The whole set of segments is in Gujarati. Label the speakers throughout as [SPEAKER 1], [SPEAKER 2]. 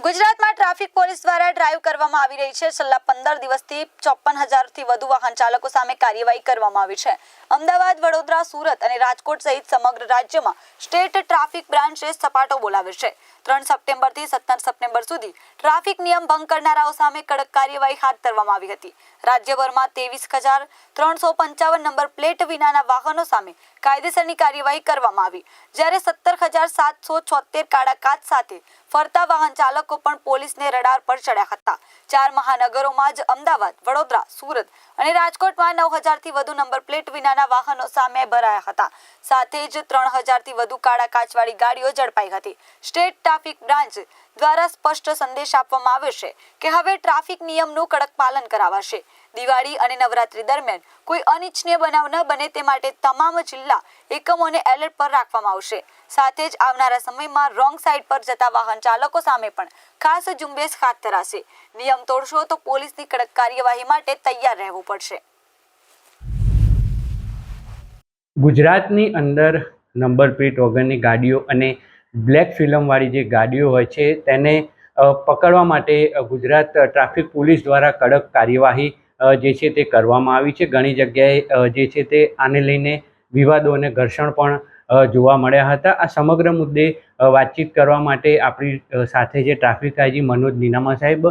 [SPEAKER 1] ગુજરાતમાં ટ્રાફિક પોલીસ દ્વારા ડ્રાઈવ કરવામાં આવી રહી છે. છેલ્લા પંદર દિવસથી ચોપન હજારથી વધુ વાહન ચાલકો સામે કાર્યવાહી કરવામાં આવી છે. અમદાવાદ, વડોદરા, સુરત અને રાજકોટ સહિત સમગ્ર રાજ્યમાં સ્ટેટ ટ્રાફિક બ્રાન્ચે સપાટો બોલાવ્યો છે. ત્રણ સપ્ટેમ્બરથી સત્તર સપ્ટેમ્બર સુધી ટ્રાફિક નિયમ ભંગ કરનારાઓ સામે કડક કાર્યવાહી હાથ ધરવામાં આવી હતી. રાજ્યભરમાં ત્રેવીસ હજાર ત્રણસો પંચાવન નંબર પ્લેટ વિનાના વાહનો સામે કાયદેસરની કાર્યવાહી કરવામાં આવી. જ્યારે સત્તર હજાર સાતસો છોતેર કાળા કાચ સાથે ફરતા વાહન ચાલકો પણ પોલીસને રડાર પર ચડ્યા હતા. ચાર મહાનગરોમાં જ અમદાવાદ, વડોદરા, સુરત અને રાજકોટમાં નવ હજારથી વધુ નંબર પ્લેટ વિનાના વાહનો સામે ભરાયા હતા. સાથે જ ત્રણ હજારથી વધુ કાળા કાચવાળી ગાડીઓ ઝડપાઈ હતી. સ્ટેટ ટ્રાફિક બ્રાન્ચ દ્વારા સ્પષ્ટ સંદેશ આપવામાં આવ્યો છે કે હવે ટ્રાફિક નિયમનું કડક પાલન કરાવાશે. દિવાળી અને નવરાત્રી દરમિયાન કોઈ અનિચ્છનીય બનાવ ન બને તે માટે તમામ જિલ્લા એકમોને એલર્ટ પર રાખવામાં આવશે. સાથે જ આવનારા સમયમાં રોંગ સાઈડ પર જતા વાહન ચાલકો સામે પણ ખાસ ઝુંબેશ હાથ ધરાશે. નિયમ તોડશો તો પોલીસની કડક કાર્યવાહી માટે તૈયાર રહેવું પડશે.
[SPEAKER 2] ગુજરાતની અંદર નંબર પ્લેટ વગરની ગાડીઓ અને બ્લેક ફિલ્મવાળી જે ગાડીઓ હોય છે, તેને પકડવા માટે ગુજરાત ટ્રાફિક પોલીસ દ્વારા કડક કાર્યવાહી જે છે તે કરવામાં આવી છે. ઘણી જગ્યાએ જે છે તે આને લઈને વિવાદો અને ઘર્ષણ પણ જોવા મળ્યા હતા. આ સમગ્ર મુદ્દે વાતચીત કરવા માટે આપણી સાથે જે ટ્રાફિક આઈજી મનોજ નીનામા સાહેબ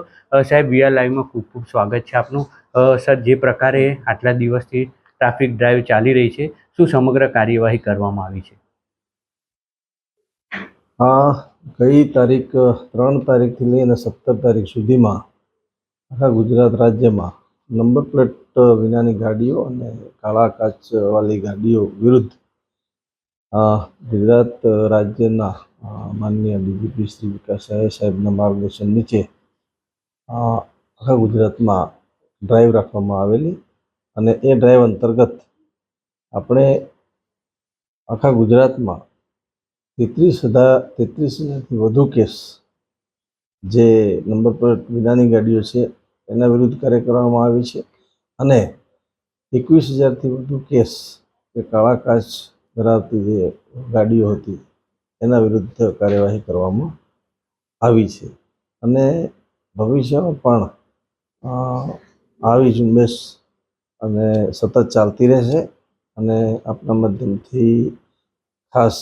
[SPEAKER 2] સાહેબ વીઆર લાઈવમાં ખૂબ ખૂબ સ્વાગત છે આપનું. સર, જે પ્રકારે આટલા દિવસથી ટ્રાફિક ડ્રાઈવ ચાલી રહી છે, શું સમગ્ર કાર્યવાહી કરવામાં આવી છે?
[SPEAKER 3] આ ગઈ તારીખ, ત્રણ તારીખથી લઈને સત્તર તારીખ સુધીમાં આખા ગુજરાત રાજ્યમાં નંબર પ્લેટ વિનાની ગાડીઓ અને કાળા કાચવાળી ગાડીઓ વિરુદ્ધ ગુજરાત રાજ્યના માનનીય ડીજીપી શ્રી વિકાસ સાહેબના માર્ગદર્શન નીચે આખા ગુજરાતમાં ડ્રાઈવ રાખવામાં આવેલી અને એ ડ્રાઈવ અંતર્ગત આપણે આખા ગુજરાતમાં તેત્રીસ હજાર, તેત્રીસ હજારથી વધુ કેસ જે નંબર પ્લેટ વિનાની ગાડીઓ છે એના વિરુદ્ધ કાર્ય કરવામાં આવી છે અને એકવીસ હજારથી વધુ કેસ કે કાળા કાચ ધરાવતી જે ગાડીઓ હતી, એના વિરુદ્ધ કાર્યવાહી કરવામાં આવી છે. અને ભવિષ્યમાં પણ આવી ઝુંબેશ અને સતત ચાલતી રહેશે અને આપણા માધ્યમથી ખાસ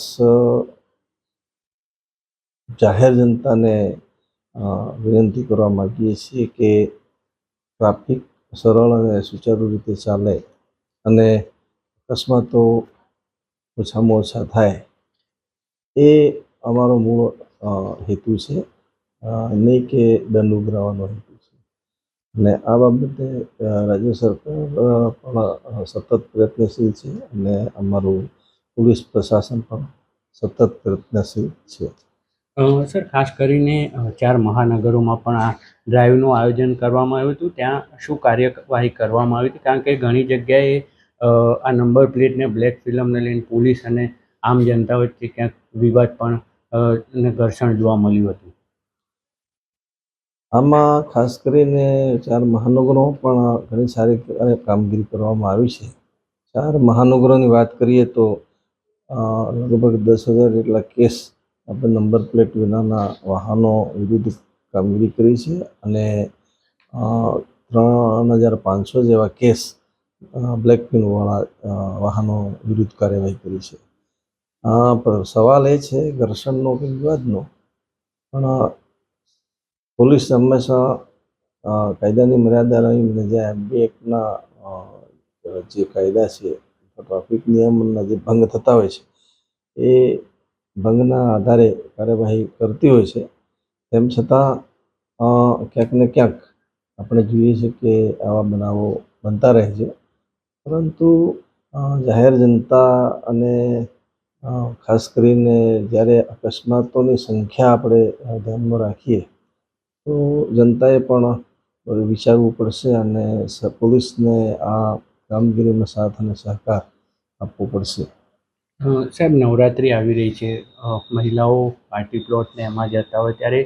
[SPEAKER 3] જાહેર જનતાને વિનંતી કરવા માગીએ છીએ કે ટ્રાફિક સરળ અને સુચારુ રીતે ચાલે અને અકસ્માતો ઓછામાં ઓછા થાય, એ અમારો મૂળ હેતુ છે. નહીં કે દંડ ઉઘરાવવાનો હેતુ છે. અને આ બાબતે રાજ્ય સરકાર પણ સતત પ્રયત્નશીલ છે અને અમારું પોલીસ પ્રશાસન પણ સતત પ્રયત્નશીલ છે.
[SPEAKER 2] સર, ખાસ કરીને ચાર મહાનગરોમાં પણ આ ડ્રાઈવનું આયોજન કરવામાં આવ્યું હતું. ત્યાં શું કાર્યવાહી કરવામાં આવી હતી? કારણ કે ઘણી જગ્યાએ આ નંબર પ્લેટને બ્લેક ફિલ્મને લઈને પોલીસ અને આમ જનતા વચ્ચે ક્યાંક વિવાદ પણ અને ઘર્ષણ જોવા મળ્યું હતું.
[SPEAKER 3] આમાં ખાસ કરીને ચાર મહાનગરો પણ ઘણી સારી કામગીરી કરવામાં આવી છે. ચાર મહાનગરોની વાત કરીએ તો લગભગ દસ હજાર જેટલા કેસ આપણે નંબર પ્લેટ વિનાના વાહનો વિરુદ્ધ કામગીરી કરી છે અને ત્રણ હજાર પાંચસો જેવા કેસ બ્લેક અ, વાહનો વિરુદ્ધ કાર્યવાહી કરી છે. પર સવાલ એ છે ઘર્ષણનો કે વિવાદનો? પણ પોલીસ હંમેશા કાયદાની મર્યાદા રહીને જે બે એકના જે કાયદા છે ટ્રાફિક નિયમના જે ભંગ થતા હોય છે એ ભંગના આધારે કાર્યવાહી કરતી હોય છે. તેમ છતાં ક્યાંક ને ક્યાંક આપણે જોઈએ છે કે આવા બનાવો બનતા રહે છે. પરંતુ જાહેર જનતા અને ખાસ કરીને જ્યારે અકસ્માતોની સંખ્યા આપણે ધ્યાનમાં રાખીએ, તો જનતાએ પણ વિચારવું પડશે અને પોલીસને આ કામગીરીમાં સાથ અને સહકાર આપવો પડશે.
[SPEAKER 2] સાહેબ, નવરાત્રિ આવી રહી છે. મહિલાઓ પાર્ટી પ્લોટને એમાં જતા હોય ત્યારે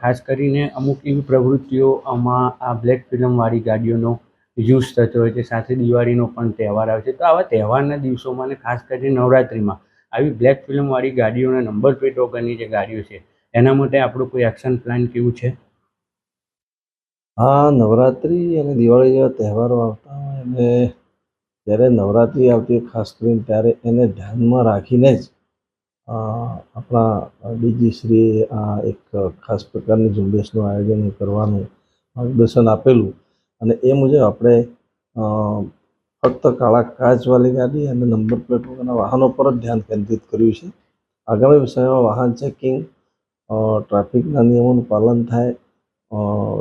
[SPEAKER 2] ખાસ કરીને અમુક એવી પ્રવૃત્તિઓ, આમાં આ બ્લેક ફિલ્મવાળી ગાડીઓનો યુઝ થતો હોય છે. સાથે દિવાળીનો પણ તહેવાર આવે છે. તો આવા તહેવારના દિવસોમાં અને ખાસ કરીને નવરાત્રિમાં આવી બ્લેક ફિલ્મવાળી ગાડીઓના નંબર પ્લેટ વગરની જે ગાડીઓ છે, એના માટે આપણું કોઈ એક્શન પ્લાન કેવું છે?
[SPEAKER 3] હા, નવરાત્રિ અને દિવાળી જેવા તહેવારો આવતા હોય અને જ્યારે નવરાત્રિ આવતી ખાસ કરીને ત્યારે એને ધ્યાનમાં રાખીને જ આપણા ડીજીશ્રીએ આ એક ખાસ પ્રકારની ઝુંબેશનું આયોજન કરવાનું માર્ગદર્શન આપેલું. અને એ મુજબ આપણે ફક્ત કાળા કાચવાળી ગાડી અને નંબર પ્લેટ વગરના વાહનો પર જ ધ્યાન કેન્દ્રિત કર્યું છે. આગામી વિષયમાં વાહન ચેકિંગ ટ્રાફિકના નિયમોનું પાલન થાય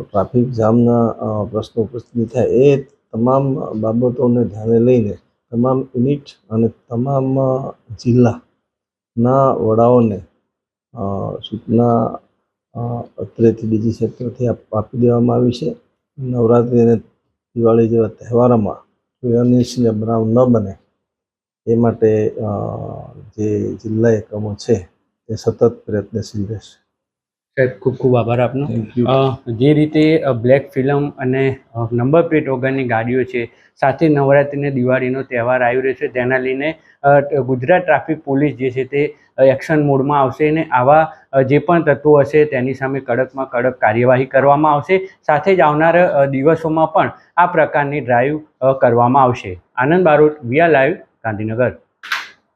[SPEAKER 3] ટ્રાફિક જામના પ્રશ્નો ઉપસ્થિત થાય, એ તમામ બાબતોને ધ્યાને લઈને તમામ યુનિટ અને તમામ જિલ્લાના વડાઓને સૂચના અત્રેથી બીજી સેક્ટરથી આપ- આપી દેવામાં આવી છે. નવરાત્રિ અને દિવાળી જેવા તહેવારોમાં અનિચ્છનીય બનાવ ન બને એ માટે જે જિલ્લા એકમો છે, એ સતત પ્રયત્નશીલ રહેશે.
[SPEAKER 2] સાહેબ ખૂબ ખૂબ આભાર આપનો. જે રીતે બ્લેક ફિલ્મ અને નંબર પ્લેટ વગરની ગાડીઓ છે સાથે નવરાત્રિને દિવાળીનો તહેવાર આવી રહ્યો છે તેના લઈને ગુજરાત ટ્રાફિક પોલીસ જે છે તે એક્શન મોડમાં આવશે અને આવા જે પણ તત્વો હશે તેની સામે કડકમાં કડક કાર્યવાહી કરવામાં આવશે. સાથે જ આવનાર દિવસોમાં પણ આ પ્રકારની ડ્રાઈવ કરવામાં આવશે. Anand Barot VR live Gandhinagar.